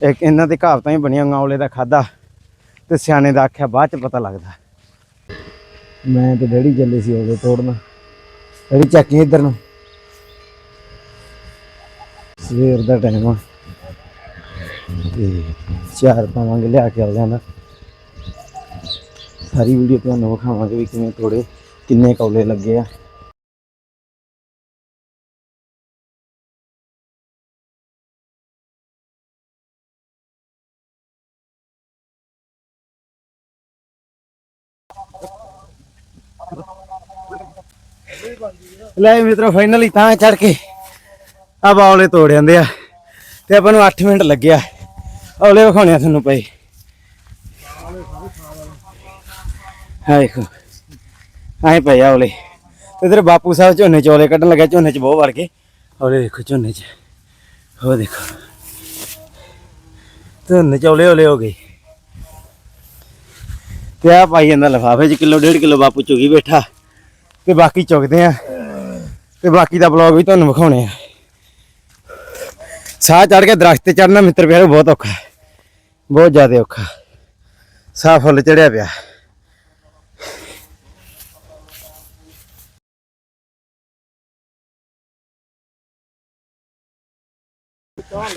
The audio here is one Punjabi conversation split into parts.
ਇੱਕ ਇਹਨਾਂ ਦੇ ਕਹਾਵਤਾਂ ਹੀ ਬਣੀਆਂ ਔਲੇ ਦਾ ਖਾਦਾ ਤੇ ਸਿਆਣੇ ਦਾ ਆਖਿਆ ਬਾਅਦ ਚ ਪਤਾ ਲੱਗਦਾ। ਮੈਂ ਤੇ ਡੈਡੀ ਚੱਲੇ ਸੀ ਔਲੇ ਤੋੜਨਾ। ਡੈਡੀ ਚੱਕੀ ਇੱਧਰ ਨੂੰ। ਸਵੇਰ ਦਾ ਟਾਈਮ ਆ। ਤੇ ਚਾਰ ਪਾਵਾਂਗੇ ਲਿਆ ਕੇ ਔਲਿਆਂ ਦਾ ਸਾਰੀ ਵੀਡੀਓ ਤੁਹਾਨੂੰ ਵਿਖਾਵਾਂਗੇ ਵੀ ਕਿਵੇਂ ਤੋੜੇ, ਕਿੰਨੇ ਕੌਲੇ ਲੱਗੇ ਆ। ਲੈ ਮਿੱਤਰੋ ਫਾਈਨਲੀ ਤਾਂ ਚੜ ਕੇ ਆ ਬੌਲੇ ਤੋੜ ਜਾਂਦੇ ਆ। ਤੇ ਆਪਾਂ ਨੂੰ 8 ਮਿੰਟ ਲੱਗਿਆ। ਔਲੇ ਵਿਖਾਉਣੇ ਆ ਤੁਹਾਨੂੰ ਪਏ ਹਾਂ ਦੇਖੋ। ਆਏ ਪਏ ਆ ਔਲੇ। ਤੇ ਇਧਰ ਬਾਪੂ ਸਾਹਿਬ ਝੋਨੇ ਚੋਲੇ ਕੱਢਣ ਲੱਗਾ, ਝੋਨੇ ਚ ਬਹੁਤ ਵੜ ਕੇ ਔਲੇ ਦੇਖੋ ਝੋਨੇ ਚ। ਉਹ ਦੇਖੋ। ਝੋਨੇ ਚੋਲੇ ਔਲੇ ਹੋ ਗਏ। ਤੇ ਆ ਪਾਈ ਜਾਂਦਾ ਲਫਾਫੇ ਚ, ਕਿਲੋ ਡੇਢ ਕਿਲੋ ਬਾਪੂ ਚੁਗੀ ਬੈਠਾ। ਤੇ ਬਾਕੀ ਚੁਗਦੇ ਆ। ਤੇ ਬਾਕੀ ਦਾ ਬਲੌਗ ਵੀ ਤੁਹਾਨੂੰ ਵਿਖਾਉਣੇ ਆ। ਸਾਹ ਚੜ ਕੇ ਦਰਖਤ ਤੇ ਚੜਨਾ ਮਿੱਤਰ ਪਿਆਰੇ, ਬਹੁਤ ਔਖਾ ਬਹੁਤ ਜ਼ਿਆਦਾ ਔਖਾ। ਸਾਹ ਫੁੱਲ ਚੜਿਆ ਪਿਆ।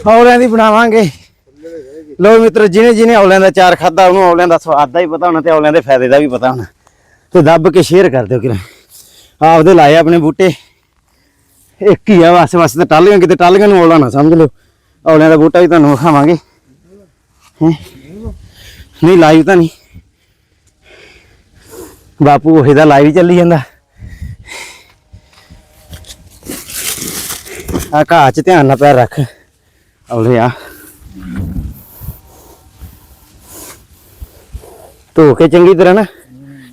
ਔਲਿਆਂ ਦੀ ਬਣਾਵਾਂਗੇ। ਲੋ ਮਿੱਤਰ, ਜਿਹਨੇ ਜਿਹਨੇ ਔਲਿਆਂ ਦਾ ਚਾਰ ਖਾਦਾ ਉਹਨੂੰ ਔਲਿਆਂ ਦਾ ਸਵਾਦ ਦਾ ਹੀ ਪਤਾ ਹੋਣਾ ਤੇ ਔਲਿਆਂ ਦੇ ਫਾਇਦੇ ਦਾ ਵੀ ਪਤਾ ਹੋਣਾ। ਤੇ ਦੱਬ ਕੇ ਸ਼ੇਅਰ ਕਰ ਦਿਓ ਕਿਰਾ ਆਪਦੇ ਲਾਏ ਆਪਣੇ ਬੂਟੇ। ਇੱਕ ਹੀ ਆ ਵਸ ਵਸ ਤੇ ਟਾਲੀਆਂ ਕਿਤੇ ਟਾਲੀਆਂ ਨੂੰ ਔਲਾ ਨਾ ਸਮਝ ਲਓ। ਔਲਿਆਂ ਦਾ ਬੂਟਾ ਵੀ ਤੁਹਾਨੂੰ ਵਿਖਾਵਾਂਗੇ। ਹੈਂ। ਨਹੀਂ ਲਾਈਵ ਤਾਂ ਨਹੀਂ। ਬਾਪੂ, ਉਹੇ ਦਾ ਲਾਈਵ ਚੱਲੀ ਜਾਂਦਾ। ਆ ਘਾਹ ਚ ਧਿਆਨ ਨਾਲ ਪੈਰ ਰੱਖ। ਔਲੇ ਆ ਧੋ ਕੇ ਚੰਗੀ ਤਰ੍ਹਾਂ ਨਾ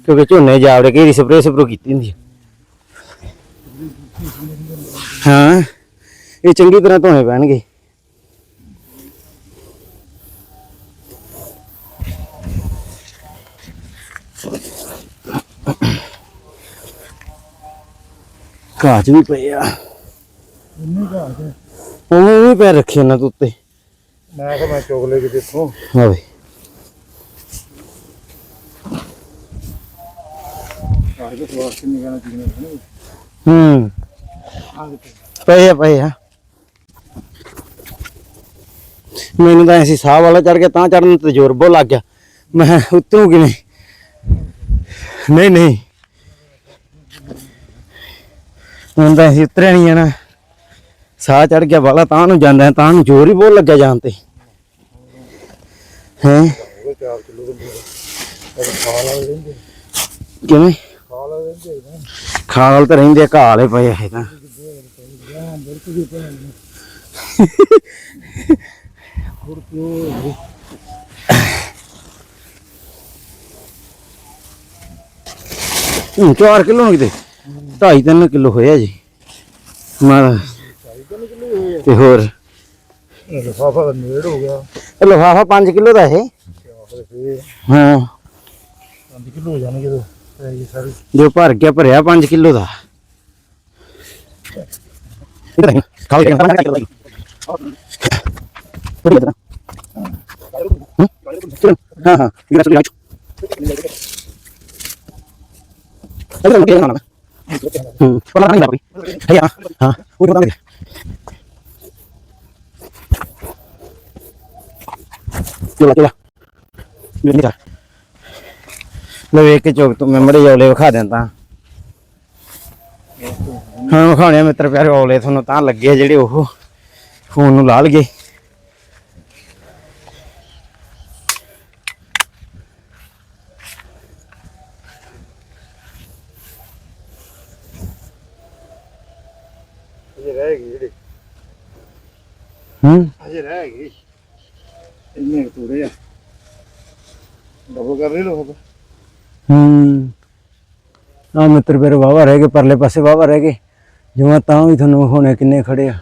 ਕਿਉਂਕਿ ਝੋਨੇ ਜਾਵੜੇ ਕੇ ਸਪਰੇਅ ਸਪਰੋ ਕੀਤੀ ਹੁੰਦੀ ਹੈ ਹਾਂ ਇਹ ਚੰਗੀ ਤਰ੍ਹਾਂ ਧੋਣੇ ਪੈਣਗੇ। ਕਾਜ ਵੀ ਪਏ ਆ। ਇੰਨੇ ਘਾਹ ਤੇ ਉਹ ਵੀ ਪੈਰ ਰੱਖੇ ਉਹਨਾਂ ਦੇ ਉੱਤੇ। ਮੈਂ ਕਿਹਾ ਮੈਂ ਚੁਗ ਲੈ ਕੇ ਦੇਖੋ। ਹੋਵੇ ਆਹ ਦੇ ਵਾਸਤੇ ਨਹੀਂ ਗਾਣਾ ਚੀਜ਼ ਨਹੀਂ ਹੂੰ। ਆ ਦੇ ਪਏ ਆ ਪਏ ਆ। ਮੈਨੂੰ ਤਾਂ ਐਸੀ ਸਾਹ ਵਾਲਾ ਚੜ ਗਿਆ ਤਾਂ ਚੜਨ ਤੇ ਜ਼ੋਰ ਬਹੁਤ ਲੱਗ ਗਿਆ। ਮੈਂ ਉਤਰੂ ਕਿਵੇਂ? ਨਹੀਂ ਨਹੀਂ। ਹੁਣ ਤਾਂ ਅਸੀਂ ਉਤਰਿਆ ਨਹੀਂ ਜਾਣਾ। ਸਾਹ ਚੜ ਗਿਆ ਵਾਲਾ ਤਾਂ ਨੂੰ ਜਾਂਦਾ ਤਾਂ ਨੂੰ ਜ਼ੋਰ ਹੀ ਬਹੁਤ ਲੱਗਿਆ ਜਾਣ ਤੇ। ਹੈ? ਉਹ 4 ਕਿਲੋ ਦੇ ਬੂਟ ਇਹ ਖਾ ਲਾ ਲੈਂਦੇ ਕਿਵੇਂ? ਨਾ। ਖਾਲ ਤਾਂ ਰਹਿੰਦੇ ਪਏ ਤਾਂ। ਜਾਂ ਬਿਲਕੁਲ ਹੀ ਪੈ ਨਹੀਂ ਹੋਰ ਕਿਉਂ ਹੁਣ 4 ਕਿਲੋ ਹੋ ਗਏ 2.5 3 ਕਿਲੋ ਹੋਇਆ ਜੀ ਮੈਂ ਤੇ ਹੋਰ? ਲਫਾਫਾ ਦਾ ਨੇੜ ਹੋ ਗਿਆ। ਇਹ ਲਿਫਾਫਾ 5 ਕਿਲੋ ਦਾ ਇਹ। ਹਾਂ। 5 ਕਿਲੋ ਹੋ ਜਾਣਗੇ ਤਾਂ। ਜੋ ਭਰ ਗਿਆ ਭਰਿਆ 5 ਕਿਲੋ ਦਾ। ਖਾਲ ਕੇ ਹਾਂ ਹਾਂ। ਇਹ ਰਸੂਲ ਆਚੂ ਇਹ ਤਾਂ ਕਿਹਨਾਂ ਨਾ ਹੂੰ। ਪਤਾ ਨਹੀਂ ਬਾਬੀ ਹੈ ਹਾਂ ਹਾਂ ਉਹ ਪਤਾ ਨਹੀਂ ਚਲਾ ਚਲਾ ਇਹ ਨਹੀਂ ਲੈ ਵੇਖ ਕੇ ਚੋਕ ਤੋਂ ਮੈਮਰੀ ਔਲੇ ਵਿਖਾ ਦਿੰਦਾ। ਹਾਂ ਵਿਖਾਉਣੇ ਮਿੱਤਰ ਪਿਆਰੇ ਔਲੇ ਤੁਹਾਨੂੰ ਤਾਂ ਲੱਗੇ ਜਿਹੜੇ ਉਹ ਫੋਨ ਨੂੰ ਲਾ ਲਗੇ ਅਜੇ ਰਹਿ ਗਈ ਜਿਹੜੇ। ਹੂੰ? ਅਜੇ ਰਹਿ ਗਈ। ਇੰਨੇ ਤੂੜੇ ਆ। ਡਬਲ ਕਰ ਲਈ ਲੋ ਹੂੰ। ਆ ਮਿੱਤਰ ਪਿਆਰੇ ਵਾਵਾ ਰਹਿ ਗਏ, ਪਰਲੇ ਪਾਸੇ ਵਾਵਾ ਰਹਿ ਗਏ। ਜਿਵੇਂ ਤਾਂ ਵੀ ਤੁਹਾਨੂੰ ਹੋਣੇ ਕਿੰਨੇ ਖੜੇ ਆ।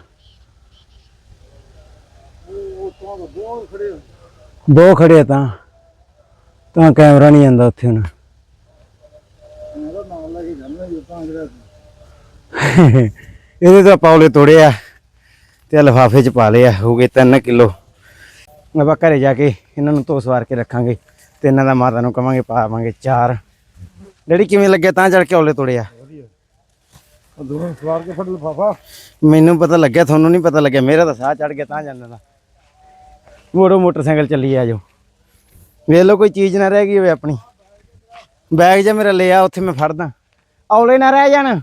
ਬਹੁਤ ਖੜੇ ਦੋ ਖੜੇ ਆ ਤਾਂ। ਤਾਂ ਕੈਮਰਾ ਨਹੀਂ ਜਾਂਦਾ ਉੱਥੇ ਹੁਣ। ਇਹਦੇ ਤਾਂ ਪੌਲੇ ਤੋੜੇ ਆ ਤੇ ਲਫਾਫੇ ਚ ਪਾ ਲਿਆ ਹੋ ਗਏ 3 ਕਿਲੋ। ਆਪਾਂ ਘਰੇ ਜਾ ਕੇ ਇਹਨਾਂ ਨੂੰ ਧੋ ਸਵਾਰ ਕੇ ਰੱਖਾਂਗੇ। ਤੇ ਇਹਨਾਂ ਦਾ ਮਾਤਾ ਨੂੰ ਕਵਾਂਗੇ ਪਾਵਾਂਗੇ ਚਾਰ। ਡੈਡੀ ਕਿਵੇਂ ਲੱਗੇ? ਤਾਂ ਚੜ ਕੇ ਔਲੇ ਤੋੜਿਆ। ਵਧੀਆ। ਉਹ ਦੋਵੇਂ ਸਵਾਰ ਕੇ ਫੜ ਲਫਾਫਾ। ਮੈਨੂੰ ਪਤਾ ਲੱਗਿਆ ਤੁਹਾਨੂੰ ਨਹੀਂ ਪਤਾ ਲੱਗਿਆ। ਮੇਰਾ ਤਾਂ ਸਾਹ ਚੜ ਗਿਆ ਤਾਂ ਜਾਂਦਾ ਦਾ। ਮੋੜੋ ਮੋਟਰਸਾਈਕਲ ਚੱਲੀ ਆ ਜਾਓ। ਵੇਖ ਲਓ ਕੋਈ ਚੀਜ਼ ਨਾ ਰਹਿ ਗਈ ਹੋਵੇ ਆਪਣੀ। ਬੈਗ ਜੇ ਮੇਰਾ ਲਿਆ ਉੱਥੇ ਮੈਂ ਫੜਦਾ। ਔਲੇ ਨਾ ਰਹਿ ਜਾਣ।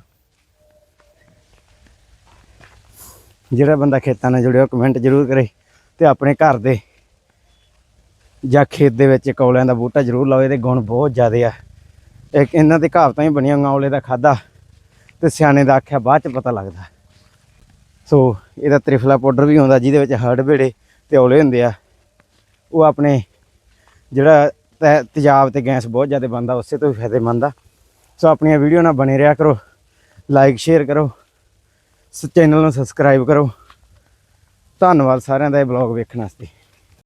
ਜਿਹੜਾ ਬੰਦਾ ਖੇਤਾਂ ਨਾਲ ਜੁੜਿਆ ਕਮੈਂਟ ਜ਼ਰੂਰ ਕਰੇ ਤੇ ਆਪਣੇ ਘਰ ਦੇ ਜਾਂ ਖੇਤ ਦੇ ਵਿੱਚ ਇੱਕ ਔਲਿਆਂ ਦਾ ਬੂਟਾ ਜ਼ਰੂਰ ਲਾਓ, ਇਹਦੇ ਗੁਣ ਬਹੁਤ ਜ਼ਿਆਦੇ ਆ। ਇੱਕ ਇਹਨਾਂ ਤੇ ਕਹਾਵਤਾਂ ਹੀ ਬਣੀਆਂ ਹੋਈਆਂ, ਔਲੇ ਦਾ ਖਾਦਾ ਤੇ ਸਿਆਣੇ ਦਾ ਆਖਿਆ ਬਾਅਦ ਚ ਪਤਾ ਲੱਗਦਾ। ਸੋ ਇਹਦਾ ਤ੍ਰਿਫਲਾ ਪਾਊਡਰ ਵੀ ਆਉਂਦਾ ਜਿਹਦੇ ਵਿੱਚ ਹਰਡ ਬੇੜੇ ਤੇ ਔਲੇ ਹੁੰਦੇ ਆ। ਉਹ ਆਪਣੇ ਜਿਹੜਾ ਤੈ- ਤੇਜ਼ਾਬ ਤੇ ਗੈਸ ਬਹੁਤ ਜ਼ਿਆਦਾ ਬਣਦਾ, ਉਸੇ ਤੋਂ ਵੀ ਫਾਇਦੇਮੰਦ ਆ। ਸੋ ਆਪਣੀਆਂ ਵੀਡੀਓ ਨਾਲ ਬਣੇ ਰਿਹਾ ਕਰੋ, ਲਾਈਕ, ਸ਼ੇਅਰ ਕਰੋ, ਸ, ਚੈਨਲ ਨੂੰ ਸਬਸਕ੍ਰਾਈਬ ਕਰੋ। ਧੰਨਵਾਦ ਸਾਰਿਆਂ ਦਾ ਇਹ ਬਲੌਗ ਵੇਖਣ ਵਾਸਤੇ।